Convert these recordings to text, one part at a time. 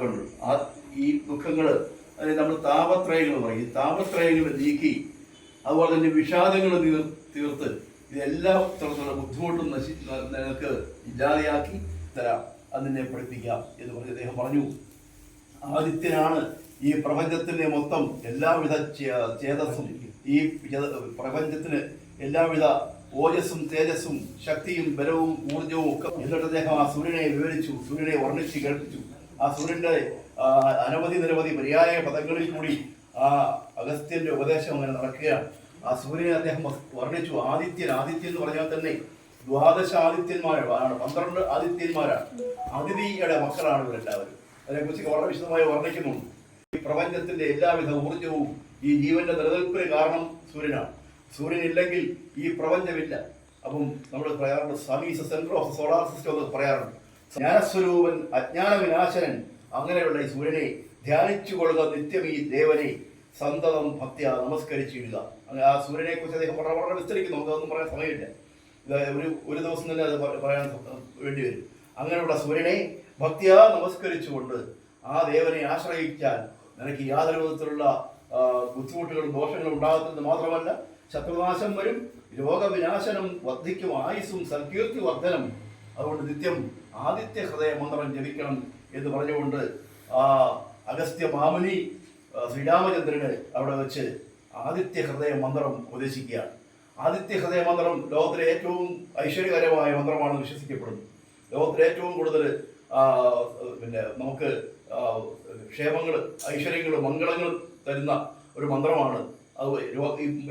കൊണ്ട് ആ ഈ ദുഃഖങ്ങൾ നമ്മൾ താപത്രയങ്ങൾ പറയും. ഈ താപത്രയങ്ങൾ നീക്കി അതുപോലെ തന്നെ വിഷാദങ്ങൾ തീർ തീർത്ത് ഇതെല്ലാ തരത്തിലുള്ള ബുദ്ധിമുട്ടും നശി നിങ്ങൾക്ക് ഇല്ലാതെയാക്കി തരാം. അതിനെ പഠിപ്പിക്കാം എന്ന് പറഞ്ഞ് അദ്ദേഹം പറഞ്ഞു. ആദിത്യനാണ് ഈ പ്രപഞ്ചത്തിന്റെ മൊത്തം എല്ലാവിധ ചേതസ്സും ഈ പ്രപഞ്ചത്തിന് എല്ലാവിധ ഓജസ്സും തേജസ്സും ശക്തിയും ബലവും ഊർജവും ഒക്കെ. എന്നിട്ട് അദ്ദേഹം ആ സൂര്യനെ വിവരിച്ചു സൂര്യനെ വർണിച്ച് കേൾപ്പിച്ചു. ആ സൂര്യന്റെ അനവധി നിരവധി പര്യായ പദങ്ങളിൽ കൂടി ആ അഗസ്ത്യന്റെ ഉപദേശം അങ്ങനെ നടക്കുകയാണ്. ആ സൂര്യനെ അദ്ദേഹം വർണിച്ചു. ആദിത്യൻ ആദിത്യൻ എന്ന് പറഞ്ഞാൽ തന്നെ ദ്വാദശ ആദിത്യന്മാരാണ്. പന്ത്രണ്ട് ആദിത്യന്മാരാണ്. അതിഥിയുടെ മക്കളാണ് ഇവരെല്ലാവരും അതിനെക്കുറിച്ച് വളരെ വിശദമായി വർണിക്കുന്നുണ്ട്. ഈ പ്രപഞ്ചത്തിന്റെ എല്ലാവിധ ഊർജവും ഈ ജീവന്റെ നിലനിൽപ്പിന് കാരണം സൂര്യനാണ്. സൂര്യൻ ഇല്ലെങ്കിൽ ഈ പ്രപഞ്ചമില്ല. അപ്പം നമ്മൾ പറയാറുണ്ട് is centre of solar system എന്ന് പറയാറുണ്ട്. ജ്ഞാനസ്വരൂപൻ അജ്ഞാന വിനാശനൻ അങ്ങനെയുള്ള ഈ സൂര്യനെ ധ്യാനിച്ചു കൊള്ളുക നിത്യം ഈ ദേവനെ സന്തതം ഭക്തിയ നമസ്കരിച്ചിടുക. ആ സൂര്യനെ കുറിച്ച് അദ്ദേഹം വളരെ വളരെ വിസ്തരിക്കുന്നു. നമുക്കതൊന്നും പറയാൻ സമയമില്ല. ഒരു ഒരു ദിവസം തന്നെ അത് പറയാൻ വേണ്ടി വരും. അങ്ങനെയുള്ള സൂര്യനെ ഭക്തിയാ നമസ്കരിച്ചുകൊണ്ട് ആ ദേവനെ ആശ്രയിച്ചാൽ നിനക്ക് യാതൊരു വിധത്തിലുള്ള ബുദ്ധിമുട്ടുകളും ദോഷങ്ങളും ഉണ്ടാകത്തില്ലെന്ന് മാത്രമല്ല ശത്രുനാശം വരും രോഗവിനാശനം വർദ്ധിക്കും ആയുസ്സും സൽകീർത്തി വർധനം അതുകൊണ്ട് നിത്യം ആദിത്യ ഹൃദയ മന്ത്രം ജപിക്കണം എന്ന് പറഞ്ഞുകൊണ്ട് ആ അഗസ്ത്യ മാമുനി ശ്രീരാമചന്ദ്രനെ അവിടെ വെച്ച് ആദിത്യ ഹൃദയ മന്ത്രം ഉപദേശിക്കുകയാണ്. ആദിത്യ ഹൃദയ മന്ത്രം ലോകത്തിലെ ഏറ്റവും ഐശ്വര്യകരമായ മന്ത്രമാണെന്ന് വിശ്വസിക്കപ്പെടുന്നു. ലോകത്തിലെ ഏറ്റവും കൂടുതൽ പിന്നെ നമുക്ക് ക്ഷേമങ്ങൾ ഐശ്വര്യങ്ങൾ മംഗളങ്ങൾ തരുന്ന ഒരു മന്ത്രമാണ്. അത്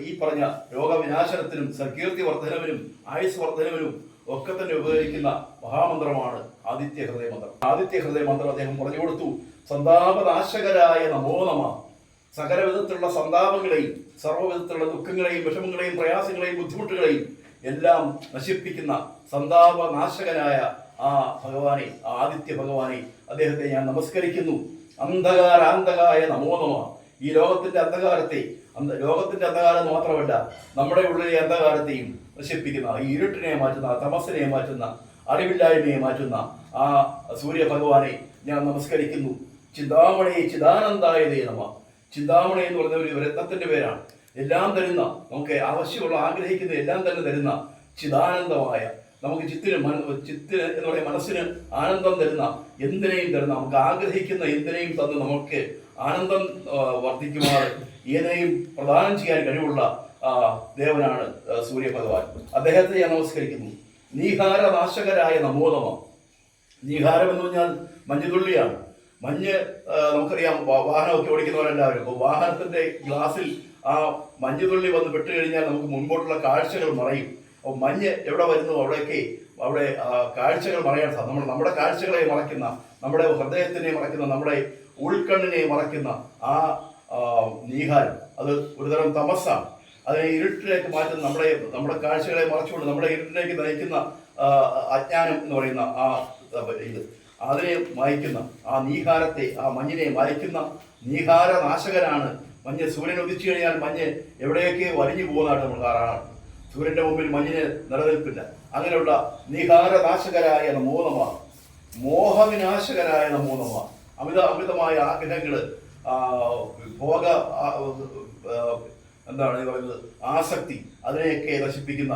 ഈ പറഞ്ഞ രോഗവിനാശനത്തിനും സകീർത്തി വർധനവിനും ആയുസ് വർധനവിനും ഒക്കെ തന്നെ ഉപകരിക്കുന്ന മഹാമന്ത്രമാണ് ആദിത്യ ഹൃദയ മന്ത്രം. ആദിത്യ ഹൃദയ മന്ത്രം അദ്ദേഹം പറഞ്ഞു കൊടുത്തു സന്താപനാശകരായ നമോ നമ. സകല വിധത്തിലുള്ള സന്താപങ്ങളെയും സർവവിധത്തിലുള്ള ദുഃഖങ്ങളെയും വിഷമങ്ങളെയും പ്രയാസങ്ങളെയും ബുദ്ധിമുട്ടുകളെയും എല്ലാം നശിപ്പിക്കുന്ന സന്താപനാശകനായ ആ ഭഗവാനെ ആ ആദിത്യ ഭഗവാനെ അദ്ദേഹത്തെ ഞാൻ നമസ്കരിക്കുന്നു. അന്ധകാരാന്തകായ നമോ നമ. ഈ ലോകത്തിന്റെ അന്ധകാരത്തെ അന്ധ- ലോകത്തിന്റെ അന്ധകാരം മാത്രമല്ല നമ്മുടെ ഉള്ളിലെ അന്ധകാരത്തെയും നശിപ്പിക്കുന്ന ഈ ഇരുട്ടിനെ മാറ്റുന്ന തമസ്സിനെ മാറ്റുന്ന അറിവില്ലായ്മയെ മാറ്റുന്ന ആ സൂര്യ ഭഗവാനെ ഞാൻ നമസ്കരിക്കുന്നു. ചിന്താമണിയെ ചിദാനന്ദായ നമ. ചിന്താമണി എന്ന് പറഞ്ഞ ഒരു രത്നത്തിന്റെ പേരാണ്. എല്ലാം തരുന്ന നമുക്ക് ആവശ്യമുള്ള ആഗ്രഹിക്കുന്ന എല്ലാം തന്നെ തരുന്ന ചിദാനന്ദമായ നമുക്ക് ചിത്തിന് ചിത്തിന് എന്ന് പറയുന്ന മനസ്സിന് ആനന്ദം തരുന്ന എന്തിനേയും തരുന്ന നമുക്ക് ആഗ്രഹിക്കുന്ന എന്തിനേയും തന്ന് നമുക്ക് ആനന്ദം വർദ്ധിക്കുമാർ ഏതിനെയും പ്രദാനം ചെയ്യാൻ കഴിവുള്ള ദേവനാണ് സൂര്യഭഗവാൻ. സൂര്യ ഭഗവാൻ അദ്ദേഹത്തെ ഞാൻ നമസ്കരിക്കുന്നു. നീഹാരനാശകരായ നമോദമ നീഹാരം എന്ന് പറഞ്ഞാൽ മഞ്ഞുതുള്ളിയാണ്. മഞ്ഞ് നമുക്കറിയാം വാഹനമൊക്കെ ഓടിക്കുന്നവരെല്ലാവരും. അപ്പോൾ വാഹനത്തിന്റെ ഗ്ലാസിൽ ആ മഞ്ഞുതുള്ളി വന്ന് പെട്ടുകഴിഞ്ഞാൽ നമുക്ക് മുൻപോട്ടുള്ള കാഴ്ചകൾ മറയും. അപ്പോൾ മഞ്ഞ് എവിടെ വരുന്നു? അവിടേക്ക് അവിടെ കാഴ്ചകൾ മറയാൻ സാധിക്കും നമ്മൾ നമ്മുടെ കാഴ്ചകളെ മറയ്ക്കുന്ന നമ്മുടെ ഹൃദയത്തിനെ മറയ്ക്കുന്ന നമ്മുടെ ഉൾക്കണ്ണിനെ മറയ്ക്കുന്ന ആ നീഹാരം. അത് ഒരുതരം തമസ്സാണ്. അതിനെ ഇരുട്ടിലേക്ക് മാറ്റുന്ന നമ്മുടെ നമ്മുടെ കാഴ്ചകളെ മറച്ചുകൊണ്ട് നമ്മുടെ ഇരുട്ടിലേക്ക് നയിക്കുന്ന അജ്ഞാനം എന്ന് പറയുന്ന ആ ഇത്. അതിനെ മായ്ക്കുന്ന ആ നീഹാരത്തെ ആ മഞ്ഞിനെ മായ്ക്കുന്ന നീഹാര നാശകനാണ് മഞ്ഞ്. സൂര്യൻ ഉദിച്ചു കഴിഞ്ഞാൽ മഞ്ഞ് എവിടെയൊക്കെ വലിഞ്ഞു പോകുന്നതായിട്ട് നമ്മൾ കാണാറ് സൂര്യന്റെ മുമ്പിൽ മഞ്ഞിന് നിലനിൽപ്പില്ല. അങ്ങനെയുള്ള നിഹാരനാശകരായ നമോനമ മോഹവിനാശകരായ നമോനമ അമിത അമിതമായ ആഗ്രഹങ്ങൾ ഭോഗ എന്താണ് ഈ പറയുന്നത് ആസക്തി അതിനെയൊക്കെ നശിപ്പിക്കുന്ന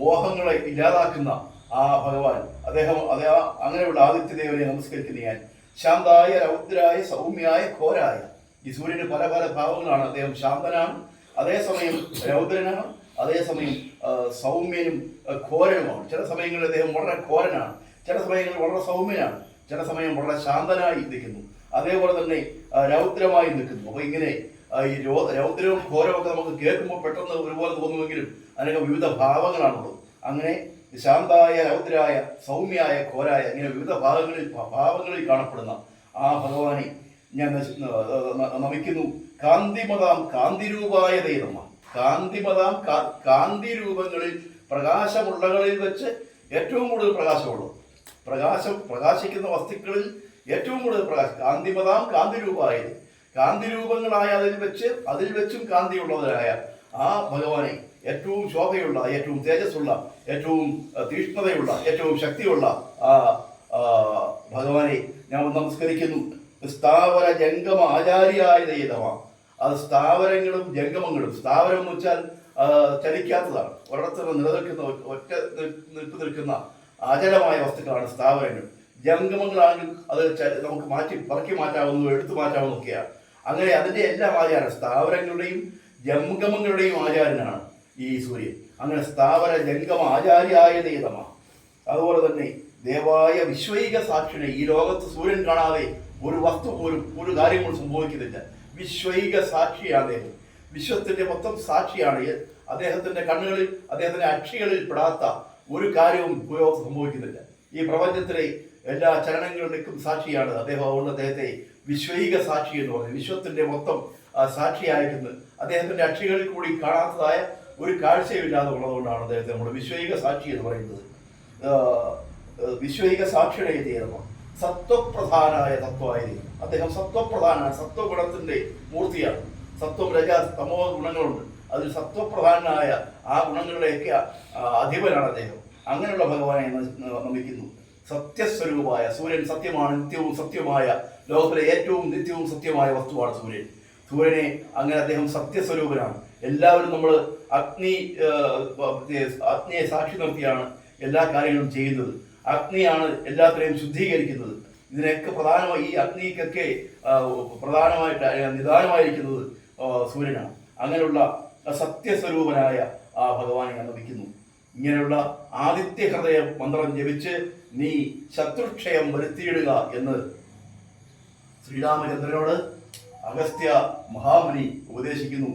മോഹങ്ങളെ ഇല്ലാതാക്കുന്ന ആ ഭഗവാൻ. അദ്ദേഹം അതേ അങ്ങനെയുള്ള ആദിത്യദേവനെ നമസ്കരിക്കുന്ന ഞാൻ. ശാന്തായ രൗദ്രായ സൗമ്യായ ഘോരായ. ഈ സൂര്യന് പല പല ഭാവങ്ങളാണ്. അദ്ദേഹം ശാന്തനാണ്. അതേസമയം രൗദ്രനാണ്. അതേസമയം സൗമ്യനും ഘോരനുമാണ് ചില സമയങ്ങളിൽ അദ്ദേഹം വളരെ ഘോരനാണ് ചില സമയങ്ങളിൽ വളരെ സൗമ്യനാണ്. ചില സമയം വളരെ ശാന്തനായി നിൽക്കുന്നു. അതേപോലെ തന്നെ രൗദ്രമായി നിൽക്കുന്നു. അപ്പോൾ ഇങ്ങനെ ഈ രൗദ്രവും ഘോരവും ഒക്കെ നമുക്ക് കേൾക്കുമ്പോൾ പെട്ടെന്ന് ഒരുപോലെ തോന്നുമെങ്കിലും അതിനൊക്കെ വിവിധ ഭാവങ്ങളാണുള്ളത്. അങ്ങനെ ശാന്തായ രൗദ്രായ സൗമ്യായ ഘോരായ ഇങ്ങനെ വിവിധ ഭാഗങ്ങളിൽ ഭാവങ്ങളിൽ കാണപ്പെടുന്ന ആ ഭഗവാനെ ഞാൻ നമിക്കുന്നു. കാന്തിമതാം കാന്തിരൂപായ ദൈവമ കാന്തിമതാം കാ- കാന്തി രൂപങ്ങളിൽ പ്രകാശമുള്ളകളിൽ വെച്ച് ഏറ്റവും കൂടുതൽ പ്രകാശമുള്ളൂ. പ്രകാശം പ്രകാശിക്കുന്ന വസ്തുക്കളിൽ ഏറ്റവും കൂടുതൽ പ്രകാശം. കാന്തി രൂപമായി കാന്തി രൂപങ്ങളായ അതിൽ വെച്ച് അതിൽ വെച്ചും കാന്തിയുള്ളവരായ ആ ഭഗവാനെ ഏറ്റവും ശോഭയുള്ള ഏറ്റവും തേജസ്സുള്ള ഏറ്റവും തീഷ്ണതയുള്ള ഏറ്റവും ശക്തിയുള്ള ആ ഭഗവാനെ ഞാൻ നമസ്കരിക്കുന്നു. സ്ഥാവര ജംഗമ ആചാര്യായ ദൈവമ അത് സ്ഥാവരങ്ങളും ജംഗമങ്ങളും. സ്ഥാവരം എന്ന് വെച്ചാൽ ചലിക്കാത്തതാണ്. ഒരിടത്ത് നിലനിൽക്കുന്ന ഒറ്റ നിൽപ്പ് നിൽക്കുന്ന അചലമായ വസ്തുക്കളാണ് സ്ഥാവരങ്ങൾ. ജംഗമങ്ങളാണെങ്കിൽ അത് നമുക്ക് മാറ്റി പറക്കി മാറ്റാവുന്നതും എടുത്തു മാറ്റാവുന്നതൊക്കെയാണ് അങ്ങനെ അതിന്റെ എല്ലാം ആചാരം സ്ഥാവരങ്ങളുടെയും ജംഗമങ്ങളുടെയും ആചാരനാണ് ഈ സൂര്യൻ. അങ്ങനെ സ്ഥാവര ജംഗമ ആചാര്യായ ദൈവമ അതുപോലെ തന്നെ ദേവായ വിശ്വൈക സാക്ഷിനെ ഈ ലോകത്ത് സൂര്യൻ കാണാതെ ഒരു വസ്തു പോലും ഒരു കാര്യം പോലും സംഭവിക്കുന്നില്ല. വിശ്വൈക സാക്ഷിയാണ് അദ്ദേഹം. വിശ്വത്തിന്റെ മൊത്തം സാക്ഷിയാണ് അദ്ദേഹത്തിന്റെ കണ്ണുകളിൽ അദ്ദേഹത്തിന്റെ അക്ഷികളിൽ പെടാത്ത ഒരു കാര്യവും സംഭവിക്കുന്നില്ല. ഈ പ്രപഞ്ചത്തിലെ എല്ലാ ചലനങ്ങളുടെയും സാക്ഷിയാണ് അദ്ദേഹം. അതുകൊണ്ട് അദ്ദേഹത്തെ വിശ്വൈക സാക്ഷി എന്ന് പറയുന്നത് വിശ്വത്തിന്റെ മൊത്തം സാക്ഷിയായിരിക്കുന്നത് അദ്ദേഹത്തിന്റെ അക്ഷികളിൽ കൂടി കാണാത്തതായ ഒരു കാഴ്ചയുമില്ലാതെ ഉള്ളതുകൊണ്ടാണ് അദ്ദേഹത്തെ നമ്മൾ വിശ്വൈക സാക്ഷി എന്ന് പറയുന്നത്. വിശ്വൈക സാക്ഷിയുടെ തീരമാണ് സത്വപ്രധാനായ തത്വമായിരിക്കും. അദ്ദേഹം സത്വപ്രധാനാണ് സത്വഗുണത്തിന്റെ മൂർത്തിയാണ്. സത്വം രജ തമോ ഗുണങ്ങളുണ്ട്. അതിൽ സത്വപ്രധാനായ ആ ഗുണങ്ങളുടെയൊക്കെ അധിപനാണ് അദ്ദേഹം. അങ്ങനെയുള്ള ഭഗവാനെ നമിക്കുന്നു. സത്യസ്വരൂപമായ സൂര്യൻ സത്യമാണ് നിത്യവും സത്യമായ ലോകത്തിലെ ഏറ്റവും നിത്യവും സത്യമായ വസ്തുവാണ് സൂര്യൻ. സൂര്യനെ അങ്ങനെ അദ്ദേഹം സത്യസ്വരൂപനാണ്. എല്ലാവരും നമ്മൾ അഗ്നി അഗ്നിയെ സാക്ഷി നിർത്തിയാണ് എല്ലാ കാര്യങ്ങളും ചെയ്യുന്നത്. അഗ്നിയാണ് എല്ലാത്തിനെയും ശുദ്ധീകരിക്കുന്നത്. ഇതിനൊക്കെ പ്രധാനമായി ഈ അഗ്നിക്കൊക്കെ പ്രധാനമായിട്ട് നിദാനമായിരിക്കുന്നത് സൂര്യനാണ്. അങ്ങനെയുള്ള സത്യസ്വരൂപനായ ആ ഭഗവാനെ അനുഭവിക്കുന്നു ഇങ്ങനെയുള്ള ആദിത്യ ഹൃദയ മന്ത്രം ജപിച്ച് നീ ശത്രുക്ഷയം വരുത്തിയിടുക എന്ന് ശ്രീരാമചന്ദ്രനോട് അഗസ്ത്യ മഹാമുനി ഉപദേശിക്കുന്നു.